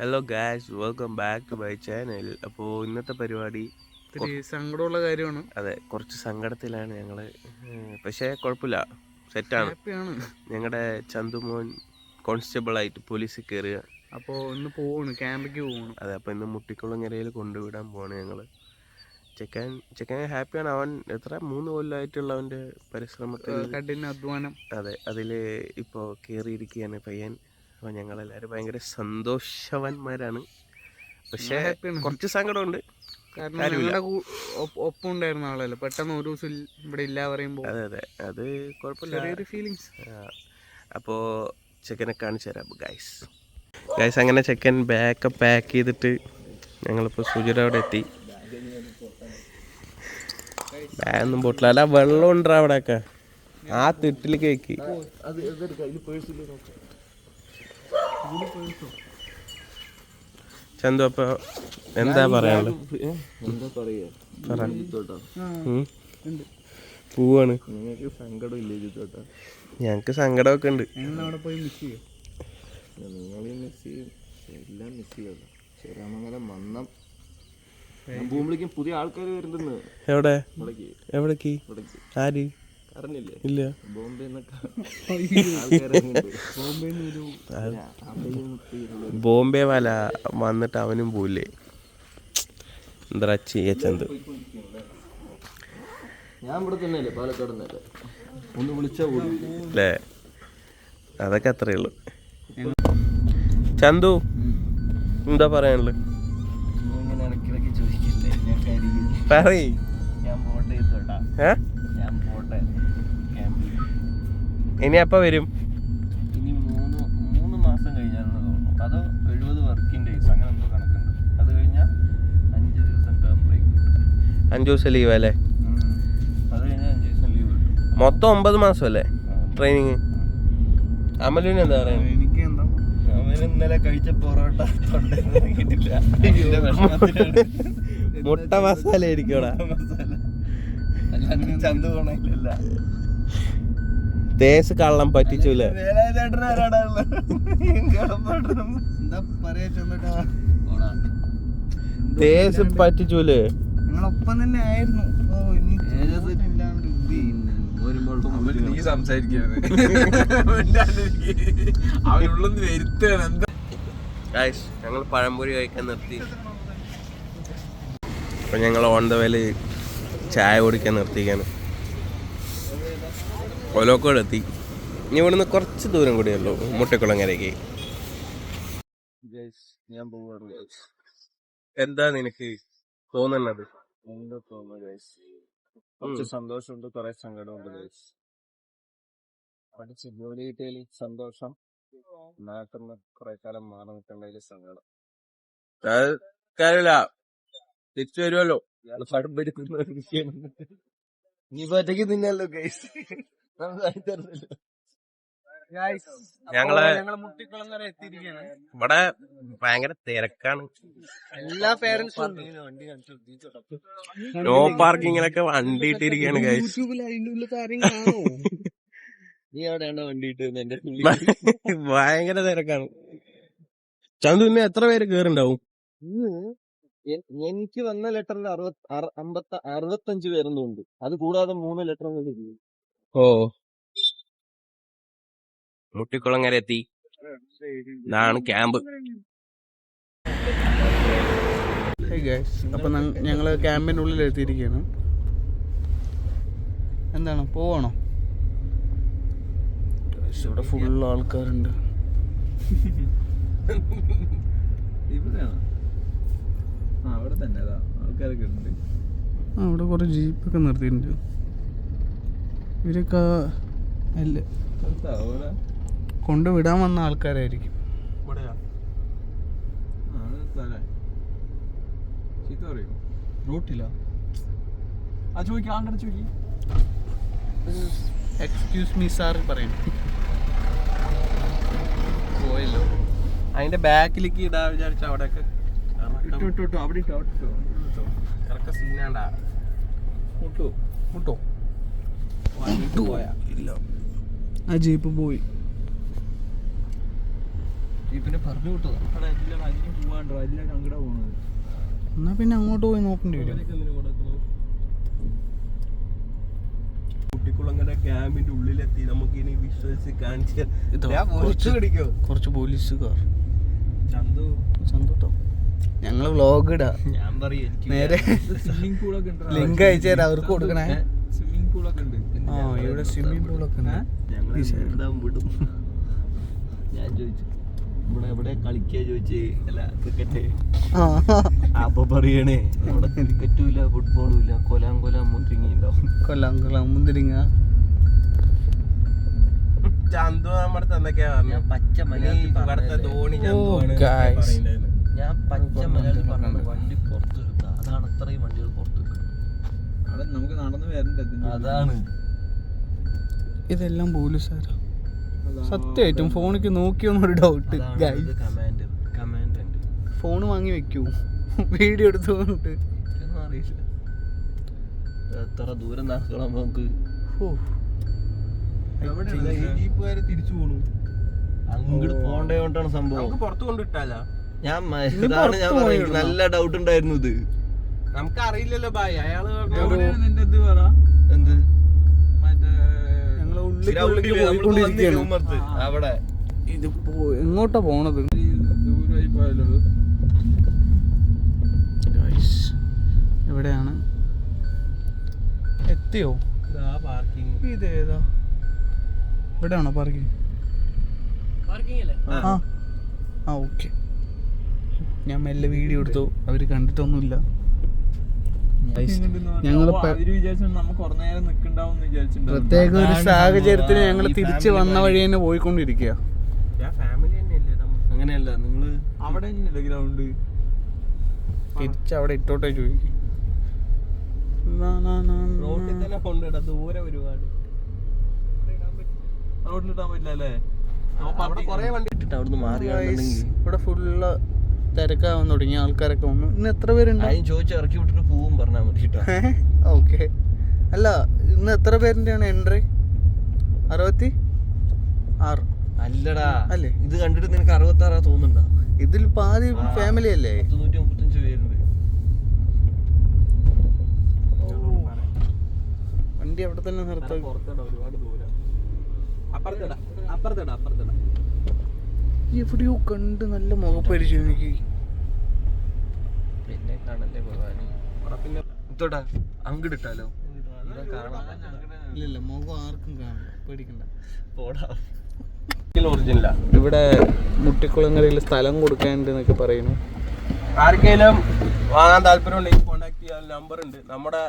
Hello guys welcome back to my channel അപ്പോൾ ഇന്നത്തെ പരിപാടി സങ്കടമുള്ള കാര്യമാണ്. അതെ കുറച്ച് സങ്കടത്തിലാണ് ഞങ്ങൾ പക്ഷേ കുഴപ്പമില്ല. സെറ്റാണ് ഞങ്ങളുടെ ചന്തുമോൻ കോൺസ്റ്റബിൾ ആയിട്ട് പോലീസിൽ കയറുക അപ്പോൾ ഇന്ന് പോവാണ് ക്യാമ്പിക്ക് പോവാണ്. അതെ അപ്പോൾ ഇന്ന് മുട്ടിക്കുളങ്ങരയിൽ കൊണ്ടുവിടാൻ പോവാണ് ഞങ്ങൾ ചെക്കൻ ചെക്കൻ ഹാപ്പിയാണ്. അവൻ എത്ര? മൂന്ന് കൊല്ലമായിട്ടുള്ള അവന്റെ പരിശ്രമത്തിൽ കഠിന അധ്വാനം അതെ അതിൽ ഇപ്പോൾ കയറിയിരിക്കുകയാണ് പയ്യൻ. അപ്പോൾ ഞങ്ങളെല്ലാവരും ഭയങ്കര സന്തോഷവാന്മാരാണ്. പക്ഷേ കുറച്ച് സങ്കടമുണ്ട്. കാരണം. ഞങ്ങളുടെ ഒപ്പം ഉണ്ടായിരുന്ന ആളല്ലേ പെട്ടെന്ന് ഒരു ദിവസം ഇവിടെ ഇല്ല പറയുമ്പോൾ അതെ അതെ. അത് കുഴപ്പമില്ല. ഫീലിങ്സ് അപ്പോൾ ചെക്കനെ കാണിച്ചു തരാം ഗൈസ് ഗൈസ് അങ്ങനെ ചെക്കൻ ബാഗൊക്കെ പാക്ക് ചെയ്തിട്ട് ഞങ്ങളിപ്പോൾ സുജിയുടെ അവിടെ എത്തി. ബാഗൊന്നും പൊട്ടില്ല അല്ല വെള്ളം ഉണ്ടാ അവിടെയൊക്കെ. ആ തിട്ടിലേക്ക് വെക്ക് ചന്തു അപ്പൊ എന്താ പറയാനുള്ളത്. പോവാണ്. ഞങ്ങക്ക് സങ്കടമൊക്കെ ഉണ്ട്. എവിടെ? എവിടേക്ക്? ആര്? ഇല്ല. ബോംബെ വല വന്നിട്ട് അവനും പോയില്ലേ എന്താ ചെയ്യ ചന്ത്? ഞാൻ ഇവിടെ തന്നെയല്ലേ പാലക്കാട് ഒന്ന് വിളിച്ചാ അല്ലേ? അതൊക്കെ അത്രേ ഉള്ളു. ചന്തു എന്താ പറയാനുള്ളത്? കരിയും. പറയ്. ഞാൻ പോട്ടെ ജിത്തോട്ടാ ഏ? ഇനി അപ്പൊ വരും. ഇനി മൂന്ന് മൂന്ന് മാസം കഴിഞ്ഞാണെന്ന് തോന്നുന്നു. അത് എഴുപത് വർക്കിംഗ് ഡേയ്സ് അങ്ങനെ എന്തോ കണക്കുണ്ട്. അത് കഴിഞ്ഞാൽ അഞ്ച് ദിവസം ടേം ബ്രേക്ക് അഞ്ചു ദിവസം ലീവ് അല്ലേ? അത് കഴിഞ്ഞാൽ അഞ്ച് ദിവസം ലീവ് കിട്ടും. മൊത്തം ഒമ്പത് മാസം അല്ലേ ട്രെയിനിങ് അമലുവിന് എന്താ പറയുക എനിക്ക് എന്താ? അവൻ ഇന്നലെ കഴിച്ച പൊറോട്ട മുട്ട മസാല ആയിരിക്കും ചന്ത പോണില്ല തേസ് കള്ളം പറ്റിച്ചൂലേ തേസ് പറ്റിച്ചൂലേ നിങ്ങളൊപ്പം തന്നെ ആയിരുന്നു. ഓ ഇനി ഏത് ഇല്ലാണ്ട് നീ സംസാരിക്കരുത് അവനുള്ളൊന്ന് വരുത്താണ് എന്താ? ഗൈസ് ഞങ്ങൾ പഴംപൊരി കഴിക്കാൻ നിർത്തി. അപ്പൊ ഞങ്ങൾ ഓൺ ദ വേൽ ചായ കുടിക്കാൻ നിർത്തിക്കാണ് ഒലോക്കോട് എത്തി ഇനി ഇവിടുന്ന് കുറച്ച് ദൂരം കൂടിയല്ലോ മുട്ടക്കുളങ്ങരയ്ക്ക്. ഞാൻ പോവാണ് എന്താ നിനക്ക് തോന്നുന്നത്? എന്താ തോന്നുന്നു? കുറച്ച് സന്തോഷമുണ്ട് കുറെ സങ്കടമുണ്ട് പഠിച്ച് ജോലി കിട്ടിയതിൽ സന്തോഷം. നാട്ടിൽ നിന്ന് കുറെ കാലം മാറി നിൽക്കേണ്ടതിൽ സങ്കടം. കാര്യമില്ല. തിരിച്ചു വരുമല്ലോ ഇയാൾ പടം പഠിക്കുന്ന ഒരു വിഷയം പറ്റക്ക് നിന്നല്ലോ ഗൈസ്. ഞങ്ങൾ ഇവിടെ ഭയങ്കര തിരക്കാണ്. എല്ലാ പേരൻസും നോ പാർക്കിങ്ങിലൊക്കെ വണ്ടി ഇട്ടിരിക്കാണ് നീ എവിടെയാണോ വണ്ടി ഇട്ടിരുന്നെ ഭയങ്കര തിരക്കാണ്. ചന്തു ഇന്ന് എത്ര പേര് കേറുണ്ടാവും? എനിക്ക് വന്ന ലെറ്ററിൽ അറുപത്തി അമ്പത്തി അറുപത്തഞ്ച് ഉണ്ട്. അത് കൂടാതെ മൂന്ന് ലെറ്റർ ഓ. മുട്ടിക്കുളങ്ങര എത്തി ഇതാണ് ക്യാമ്പ്. അപ്പൊ ഞങ്ങൾ ക്യാമ്പിന്റെ ഉള്ളിൽ എത്തിയിരിക്കുകയാണ് എന്താണ് പോവാണോ? ഇവിടെ ഫുൾ ആൾക്കാരുണ്ട്. അവിടെ തന്നെ അതാ ആൾക്കാരൊക്കെ ഉണ്ട്. ആ ഇവിടെ കുറെ ജീപ്പൊക്കെ നിർത്തിയിട്ടുണ്ട്. ഇവരൊക്കെ അല്ല കൊണ്ടുവിടാൻ വന്ന ആൾക്കാരായിരിക്കും. ആ റൂട്ടില്ല ചോദിക്കാം ചോദിക്കും. എക്സ്ക്യൂസ് മീ സാർ പറയും. പോയല്ലോ. അതിന്റെ ബാക്കിലേക്ക് ഇടാ വിചാരിച്ച അവിടെയൊക്കെ ഇട്ടോ ഇട്ടോ ഇട്ടോ അവിടെ ഇട്ടോ ഇട്ടോ. കറക്റ്റ് സീനാണ്ടാ മുട്ടോ മുട്ടോ. ഇല്ല. ആ ജീപ്പ് പോയി. ജീപ്പിനെ പറഞ്ഞു വിട്ടതാ അതിന് പോവാണ്ടോ. പോണത്. എന്നാ പിന്നെ അങ്ങോട്ട് പോയി നോക്കേണ്ടി വരും. കുട്ടിക്കുളങ്ങര ക്യാമ്പിന്റെ ഉള്ളിലെത്തി. നമുക്ക് ഇനി വിശ്വസിച്ച് കാണിച്ച് ഇതോ, ഞാൻ കുറച്ച് പോലീസുകാർ ചന്തു. ഞങ്ങൾ വ്ലോഗ് ഇടാ. ഞാൻ പറയും നേരെ സ്വിമ്മിംഗ് പൂളൊക്കെ ഉണ്ട്? ലിങ്ക് അയച്ചു തരാം. അവർക്ക് കൊടുക്കണേ. സ്വിമ്മിംഗ് പൂളൊക്കെ ഉണ്ട്. ആ ഇവിടെ സ്വിമ്മിംഗ് പൂളൊക്കെ വിടും? ഞാൻ ചോദിച്ചു. ഇവിടെ എവിടെ കളിക്കാ ചോദിച്ചേ. അല്ല ക്രിക്കറ്റ് അപ്പൊ പറയണേ ഇവിടെ ക്രിക്കറ്റും ഇല്ല ഫുട്ബോളും ഇല്ല. കൊലാം കൊലാം മുന്തിരിങ്ങുണ്ടാവും കൊല്ലാം കൊല്ലാം മുന്തിരിങ്ങ. ചന്തു നമ്മുടെ എന്തൊക്കെയാ ഞാൻ പച്ച മലയാളത്തിൽ ഇവിടുത്തെ ധോണി guys. ഞാൻ പച്ച മലയാളത്തിൽ വണ്ടി പുറത്ത് എടുത്ത അതാണ് അത്രയും വണ്ടികൾ പുറത്ത് വെക്കുന്നത് അവിടെ നമുക്ക് നടന്നു വരണ്ടത് അതാണ്. ഇതെല്ലാം പോലീസുകാരാ. സത്യമായിട്ടും ഫോണിക്ക് നോക്കിയോന്നൊരു ഡൗട്ട് ഫോൺ വാങ്ങി വെക്കൂ. വീഡിയോ എടുത്തു അറിയില്ല. എത്ര ദൂരം നടക്കണം നമുക്ക്? ജീപ്പുകാര് തിരിച്ചു പോണു. അങ്ങോട്ട് പോണ്ടേ കൊണ്ടാണ് സംഭവം. നമുക്ക് പുറത്ത് കൊണ്ടിട്ടാലോ ഞാൻ ഇതാണ് ഞാൻ പറയുന്നത് നല്ല ഡൗട്ട് ഉണ്ടായിരുന്നു ഇത്. നമുക്ക് അറിയില്ലല്ലോ ബായ് അയാൾ നിന്റെ ഇത് പറ? എന്ത്? അവിടെ. ഇത് എങ്ങോട്ടാ പോണത്? എവിടെയാണ്? എത്തിയോ? പാർക്കിംഗ് ഇതേതാ ഇവിടെയാണോ പാർക്കിംഗ് ആ. ആ ഓക്കെ ഞാൻ മെല്ലെ വീഡിയോ എടുത്തു. അവർ കണ്ടിട്ടൊന്നുമില്ല. വിചാരിച്ചിട്ടുണ്ടാവും പ്രത്യേക ഒരു സാഹചര്യത്തിന്. ഞങ്ങൾ തിരിച്ച് family വന്ന വഴി. തന്നെ പോയിക്കൊണ്ടിരിക്കുക അങ്ങനെയല്ല നിങ്ങൾ അവിടെ ഗ്രൗണ്ട്. തിരിച്ച് അവിടെ ഇട്ടോട്ടെ ചോദിക്കും. റോട്ടിൽ തന്നെ കൊണ്ടിടാം ദൂരെ ഒരുപാട്. റോഡിലിട്ടാൻ പറ്റില്ല അല്ലേ? അവിടെ കൊറേ വണ്ടി ഇട്ടിട്ട് അവിടുന്ന് മാറിയാണെന്നുണ്ടെങ്കിൽ ഇവിടെ ഫുള്ള് തിരക്കാവാൻ തുടങ്ങി ആൾക്കാരൊക്കെ വന്നു. ഇന്ന് എത്ര പേരുണ്ട്? അതിന് ചോദിച്ച് ഇറക്കി വിട്ടിട്ട് പോവും പറഞ്ഞാൽ മതി കേട്ടോ. ഓക്കെ. അല്ല ഇന്ന് എത്ര പേരിന്റെയാണ് എൻട്രി? അറുപത്തി ആറ്. അല്ലടാ. അല്ലേ? ഇത് കണ്ടിട്ട് നിനക്ക് അറുപത്തി ആറാ തോന്നുന്നുണ്ടോ? ഇതിൽ പാതി ഫാമിലി അല്ലേ? പത്ത് നൂറ്റി മുപ്പത്തഞ്ച് പേരുണ്ട് വണ്ടി അവിടെ തന്നെ നിർത്താം അപ്പുറത്തിടാ അപ്പുറത്തിടാ അപ്പുറത്തിടാ. എവിടെയോ കണ്ട് നല്ല മുഖപ്പരിചയം എനിക്ക്. പിന്നെ കാണല്ലേ ഭഗവാന്? അവിടെ പിന്നെ ഇത്തോട്ടാ അങ്കിട്ടാലോ ഇല്ലില്ല മുഖം ആർക്കും കാണാം പേടിക്കണ്ട. പോടാ. ഒറിജിനലാ ഇവിടെ മുട്ടിക്കുളങ്ങരയിൽ സ്ഥലം കൊടുക്കാനുണ്ട് എന്നൊക്കെ പറയുന്നു. ആർക്കെങ്കിലും വാങ്ങാൻ താല്പര്യം ഉണ്ടെങ്കിൽ കോണ്ടാക്ട് ചെയ്യാൻ നമ്പർ ഉണ്ട്. നമ്മുടെ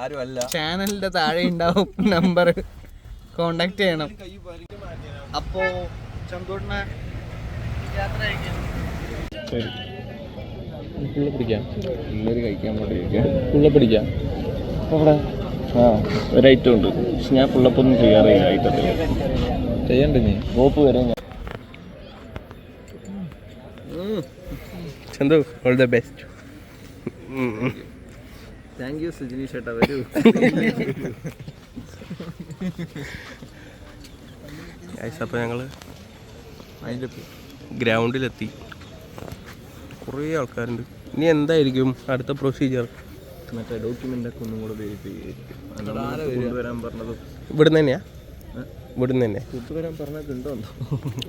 ആരും അല്ല. ചാനലിന്റെ താഴെ ഉണ്ടാവും നമ്പർ കോണ്ടാക്ട് ചെയ്യണം. അപ്പോ ചന്തോട്ടിനെ യാത്ര പുള്ള പിടിക്കാം പിള്ളേര് കഴിക്കാൻ വേണ്ടി പുള്ള പിടിക്കാം അവിടെ ആ ഒരു ഐറ്റം ഉണ്ട് പക്ഷെ ഞാൻ പുള്ളപ്പൊന്നും ചെയ്യാറില്ല ഐറ്റത്തിൽ ചെയ്യണ്ട നീ ഗോപ്പ് വരെ ഞാൻ Chanthu all the best thank you Sujini ചേട്ടാ വരൂ അപ്പോൾ ഞങ്ങൾ ഗ്രൗണ്ടിലെത്തി. കുറേ ആൾക്കാരുണ്ട്. ഇനി എന്തായിരിക്കും അടുത്ത പ്രൊസീജിയർ മറ്റേ ഡോക്യുമെന്റ് ഒക്കെ ഒന്നും കൂടെ വെരിഫൈ പറഞ്ഞത് പറഞ്ഞത്? ഇവിടുന്ന് തന്നെയാ? ഇവിടുന്ന് തന്നെ കൊണ്ടുവരാൻ പറഞ്ഞിട്ടുണ്ടോ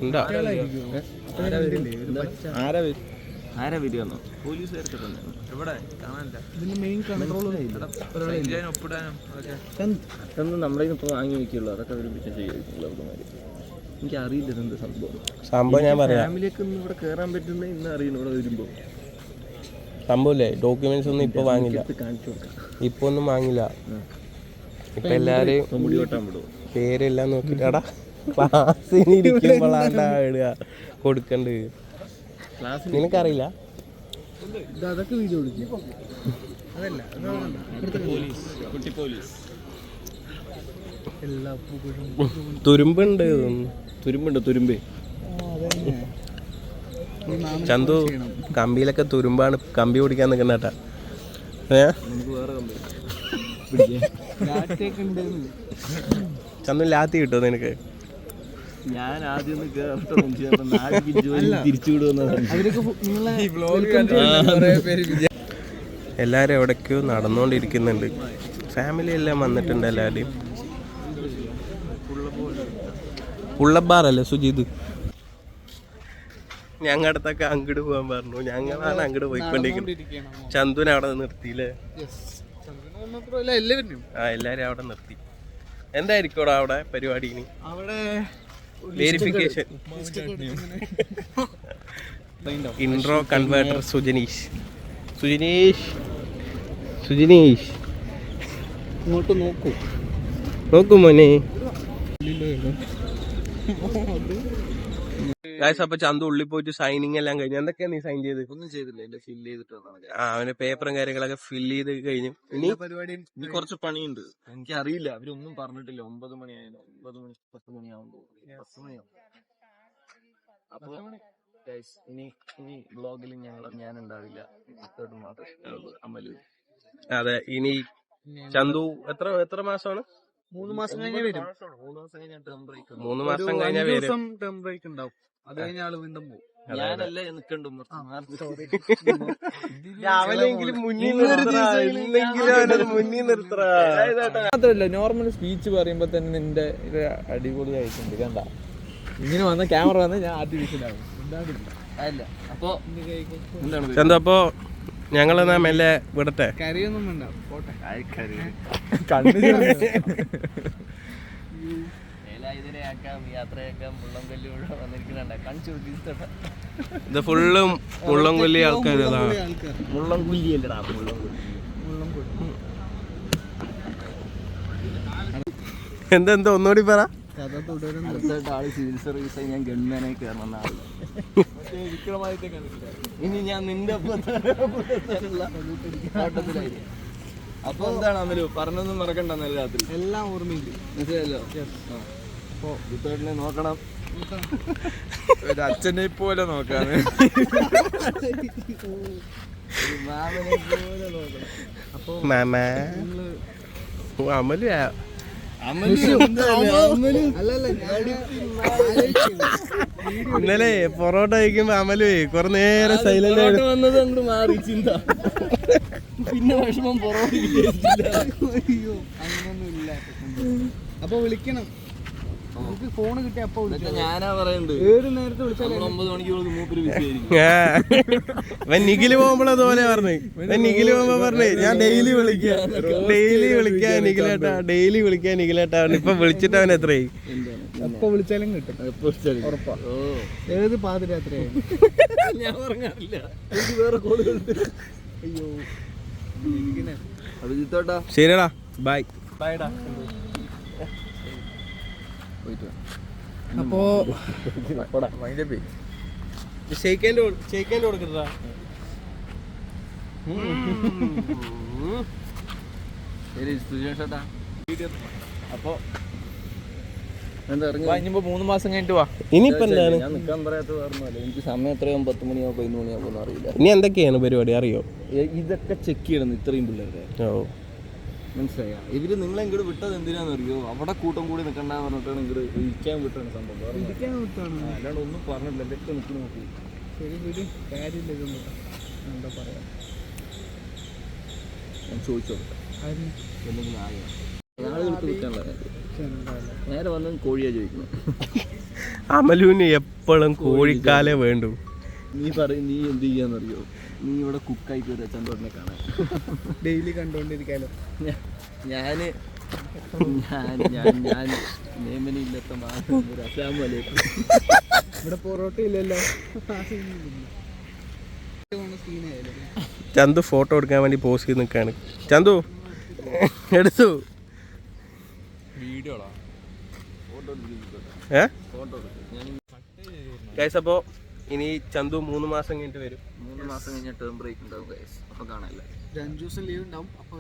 ഉണ്ടോ? ആരാ വരും ആരാ വരിക? പോലീസുകാർക്ക് തന്നെ എവിടെ? കാണാനില്ല. ഒപ്പിടാനും അതൊക്കെ. ഇപ്പോൾ വാങ്ങി വെക്കുള്ളൂ. അതൊക്കെ ഒരുമിച്ച് ചെയ്യുള്ളൂ അവരുമാര് എനിക്ക് അറിയില്ല എന്ത് സംഭവം. സംഭവം ഞാൻ പറയാം. ഫാമിലിയൊക്കെ ഒന്നും ഇവിടെ കയറാൻ പറ്റുന്ന ഇന്ന് അറിയണം ഇവിടെ വരുമ്പോൾ സംഭവല്ലേ ഡോക്യുമെന്റ്സ് ഒന്നും ഇപ്പോൾ വാങ്ങില്ല ഇപ്പൊ കൊടുക്കാം. ഇപ്പോൾ ഒന്നും വാങ്ങില്ല ഇപ്പൊ എല്ലാവരെയും മുടി വെട്ടാൻ വിടുമോ പേരെല്ലാം നോക്കിട്ടാടാ ക്ലാസ്സിന് ഇരിക്കുമ്പോഴാണ്ടാ ഇടുക കൊടുക്കണ്ട്. നിനക്കറിയില്ല? അതൊക്കെ വീഡിയോ എടുക്കും. അതല്ല പോലീസ്. കുട്ടി പോലീസ്. തുരുമ്പുണ്ട്. തുരുമ്പുണ്ട്? തുരുമ്പ്. ചന്തു കമ്പിയിലൊക്കെ തുരുമ്പാണ് കമ്പി പിടിക്കാൻ നിൽക്കുന്ന കേട്ടാ. ചന്തു ലാത്തി കിട്ടുമോ നിനക്ക്? ഞാൻ ആദ്യം എല്ലാവരും എവിടേക്കോ നടന്നുകൊണ്ടിരിക്കുന്നുണ്ട്. ഫാമിലി എല്ലാം വന്നിട്ടുണ്ട് എല്ലാവരുടെയും ഉള്ളബാറല്ലേ സുജിത്? ഞങ്ങടത്തൊക്കെ അങ്ങോട്ട് പോകാൻ പറഞ്ഞു. ഞങ്ങളാണ് അങ്ങോട്ട് പോയിക്കൊണ്ടിരിക്കുന്നത് ചന്ദുന അവിടെ നിർത്തിയില്ലേ? ആ എല്ലാരും അവിടെ നിർത്തി. എന്തായിരിക്കും അവിടെ പരിപാടി ഇനി? അവിടെ verification intro converter Sujaneesh. Sujaneesh. Sujaneesh. ഇങ്ങോട്ട് നോക്കൂ. നോക്കൂ മോനെ. ഗായ്സ് അപ്പൊ ചന്തു ഉള്ളിൽ പോയിട്ട് സൈനിങ് എല്ലാം കഴിഞ്ഞു. എന്തൊക്കെയാ നീ സൈൻ ചെയ്ത്? ഒന്നും ചെയ്തില്ല എന്റെ ഫില്ല് ചെയ്തിട്ട് ആ അവന്റെ പേപ്പറും കാര്യങ്ങളൊക്കെ ഫില്ല് ചെയ്ത് കഴിഞ്ഞു. ഇനി പരിപാടിയും ഇനി കുറച്ച് പണിയുണ്ട്. എനിക്ക് അറിയില്ല അവരൊന്നും പറഞ്ഞിട്ടില്ല. ഒമ്പത് മണിയായാലും ഒമ്പത് മണി പത്ത് മണിയാവുമ്പോ പത്ത് മണിയാവും അപ്പൊ ഇനി ഇനി ബ്ലോഗിൽ ഞങ്ങൾ ഞാൻ ഉണ്ടാവില്ല ഇത്തോട്ട് മാത്രമേ ഉള്ളൂ. അമലു. അതെ ഇനി ചന്തു എത്ര എത്ര മാസമാണ്? മൂന്ന് മാസം കഴിഞ്ഞേ വരും. മൂന്ന് മാസം കഴിഞ്ഞാൽ ദിവസം ടേം ബ്രേക്ക് ഉണ്ടാവും. അത് കഴിഞ്ഞ ആൾ വീണ്ടും പോകും ഞാനല്ലേ നിക്കണ്ടു മാത്രല്ല നോർമൽ സ്പീച്ച് പറയുമ്പോ തന്നെ നിന്റെ അടിപൊളി ആയിട്ടുണ്ട്. കണ്ട? ഇങ്ങനെ വന്ന ക്യാമറ വന്ന് ഞാൻ ആദ്യം അല്ല അപ്പൊ എന്താണ് ചന്തു അപ്പോ ഞങ്ങളെന്നാ മെല്ലെ വിടട്ടെ? കരയൊന്നും വേണ്ട പോട്ടെ. ഇത് ഫുള്ളും മുള്ളംകൊല്ലി ആൾക്കാർ എന്തെന്തോ ഒന്നുകൂടി പറ. അടുത്തായിട്ട് ആൾ സിവിൽ സർവീസ് ഞാൻ ഗവൺമെന്റായി കയറണം എന്നാണ് ഇനി ഞാൻ നിന്റെ ഓട്ടത്തിലായിരിക്കും അപ്പൊ എന്താണ് അമലു? പറഞ്ഞൊന്നും നല്ല രാത്രി. എല്ലാം ഓർമ്മയുണ്ട്. മനസ്സിലായല്ലോ? അപ്പൊ ജിത്തോട്ടിനെ നോക്കണം. ഒരു അച്ഛനെ പോലെ നോക്കാണ് മാമനെ പോലെ നോക്കണം അപ്പൊ മാമ. ഓ, ഇന്നലെ പൊറോട്ട കഴിക്കുമ്പോ അമലേ കൊറേ നേരം സൈലന്റ് ആയിട്ട് വന്നത് അങ്ങോട്ട് മാറി ചിന്ത. പിന്നെ വിഷമം പൊറോട്ട അയ്യോ അങ്ങനൊന്നും ഇല്ല അപ്പൊ വിളിക്കണം. ഫോൺ കിട്ടിയ അപ്പൊ വിളിക്കാം ഞാനാ പറയുന്നത് ഏത് നേരത്തെ വിളിച്ചാലും നമ്മൾ ഒമ്പത് മണിക്ക് മൂപ്പര് നിഖിൽ പോകുമ്പോൾ അതുപോലെ പറഞ്ഞു. അവൻ നിഖിൽ പോകുമ്പോ പറഞ്ഞേ ഞാൻ ഡെയിലി വിളിക്കാം. ഡെയിലി വിളിക്കാൻ നിഖിലേട്ടാ ഡെയിലി വിളിക്കാൻ നിഖിലേട്ടാ ഇപ്പൊ വിളിച്ചിട്ട് അവൻ എത്രയായി? എപ്പൊ വിളിച്ചാലും കിട്ടും. ഉറപ്പാ. ഏത് പാതിരാത്രിയായി ഞാൻ പറഞ്ഞില്ല എനിക്ക് വേറെ കോളുകളുണ്ട് അയ്യോ. ശരിടാ ബൈ ബൈടാ പോയിട്ട്. അപ്പോ മൂന്ന് മാസം കഴിഞ്ഞിട്ട് വാ. ഇനിയിപ്പോ എന്താണ്? ഞാൻ പറയാത്ത വേറൊന്നുമല്ല എനിക്ക് സമയം എത്രയാവും? പത്ത് മണിയാവും പതിനൊന്ന് മണിയാവും അറിയില്ല. ഇനി എന്തൊക്കെയാണ് പരിപാടി? അറിയോ? ഇതൊക്കെ ചെക്ക് ചെയ്യണം ഇത്രയും പിള്ളേരുടെ. ഓ. മനസ്സിലായ. ഇവർ നിങ്ങളെ ഇങ്ങോട്ട് വിട്ടത് എന്തിനാന്ന് അറിയോ? അവിടെ കൂട്ടം കൂടി നിൽക്കണ്ട പറഞ്ഞിട്ടാണ് ഇങ്ങോട്ട് ഇരിക്കാൻ വിട്ടാണ് സംഭവം. ഇരിക്കാൻ വിട്ടാണ്. അല്ലാണ്ട് ഒന്നും പറഞ്ഞില്ല എന്തൊക്കെ നിൽക്കുന്നു നോക്കി. ശരി ശരി. കാര്യമില്ല ഇതൊന്നും. എന്താ പറയാ? ഞാൻ ചോദിച്ചോട്ടെ എന്തെങ്കിലും ആയോ? നേരെ വന്ന് കോഴിയാ ചോദിക്കുന്നത്. അമലുവിന് എപ്പോഴും കോഴിക്കാലേ വേണ്ടു. നീ പറയും നീ എന്ത് ചെയ്യാന്നറിയോ? നീ ഇവിടെ കുക്കായിട്ട് ഒരു ചന്തോട്ടിനെ കാണാൻ. ഡെയിലി കണ്ടോണ്ടിരിക്കാലോ. ഞാൻ ഞാൻ ഞാൻ ഞാൻ ഞാൻ നിയമനമില്ലാത്ത മാസം ഒരു അസ്സാം വലൈക്കും. ഇവിടെ പൊറോട്ട ഇല്ലല്ലോ. ചന്തു ഫോട്ടോ എടുക്കാൻ വേണ്ടി പോസ് ചെയ്ത് നിൽക്കാണ്. ചന്തു എടുത്തു. വീഡിയോ ഏ? ഗൈസ് അപ്പോ ഇനി ചന്തു മൂന്ന് മാസം കഴിഞ്ഞിട്ട് വരും. മൂന്ന് മാസം കഴിഞ്ഞ ടേം ബ്രേക്ക് ഉണ്ടാവും ഗൈസ് അപ്പൊ കാണാനില്ല രണ്ടു അഞ്ചു ദിവസം ലീവ് ഉണ്ടാവും അപ്പൊ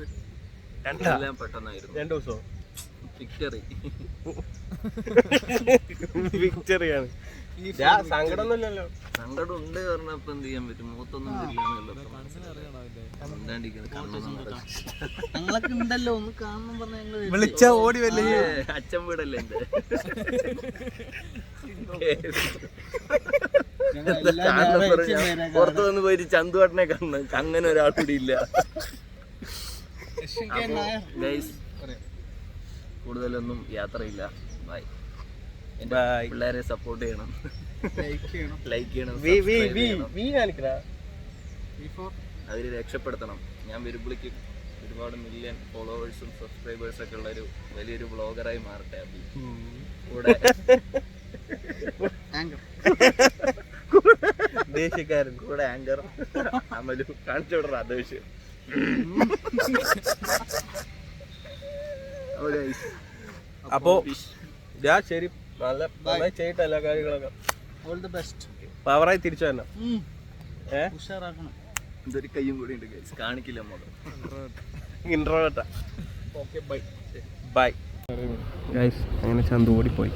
രണ്ടെല്ലാം പെട്ടെന്നായിരുന്നു. രണ്ടു ദിവസമോ വിക്ടറി വിക്ടറിയാണ് സങ്കടമൊന്നുമില്ലല്ലോ. സങ്കടം ഉണ്ട് പറഞ്ഞപ്പോ എന്ത് ചെയ്യാൻ പറ്റും? മുഖത്തൊന്നും ഞങ്ങളൊക്കെ ഉണ്ടല്ലോ ഒന്ന് കാണണം പറഞ്ഞ വിളിച്ച ഓടി വല്ലേ അച്ഛൻ വീടല്ലേ എന്റെ ഞങ്ങൾ എല്ലാ ഞായറാഴ്ചയും വരാൻ പുറത്ത് വന്ന് പോയി ചന്തുവാട്ടനെ കണ്ണ്. അങ്ങനെ ഒരാൾ കൂടി ഇല്ല. കൂടുതലൊന്നും യാത്രയില്ല. ബൈ ബൈ പിള്ളേരെ സപ്പോർട്ട് ചെയ്യണം. ലൈക്ക് ചെയ്യണം. അതിൽ രക്ഷപ്പെടുത്തണം. ഞാൻ വരുമ്പോഴേക്കും ഒരുപാട് മില്യൺ ഫോളോവേഴ്സും സബ്സ്ക്രൈബേഴ്സും ഒക്കെ ഉള്ള ഒരു വലിയൊരു ബ്ലോഗറായി മാറട്ടെ അബി. കൂടെ. anger. ദേശീയക്കാരൻ കൂടെ ആങ്കർ അമലു. കാണിച്ചു വിടറ അത് വിഷയം. അപ്പോ ഞാൻ ശരി. നല്ല നന്നായി ചെയ്തിട്ട് എല്ലാ കാര്യങ്ങളൊക്കെ. പവറായി തിരിച്ചു തന്നെ. ഉഷാറാക്കണം. ഇതൊരു കയ്യും കൂടി ഉണ്ട് ഗൈസ് കാണിക്കില്ല ഇൻട്രോട്ടാ ഓക്കെ ബൈ ഗൈസ് അങ്ങനെ ചന്ത ഓടിപ്പോയി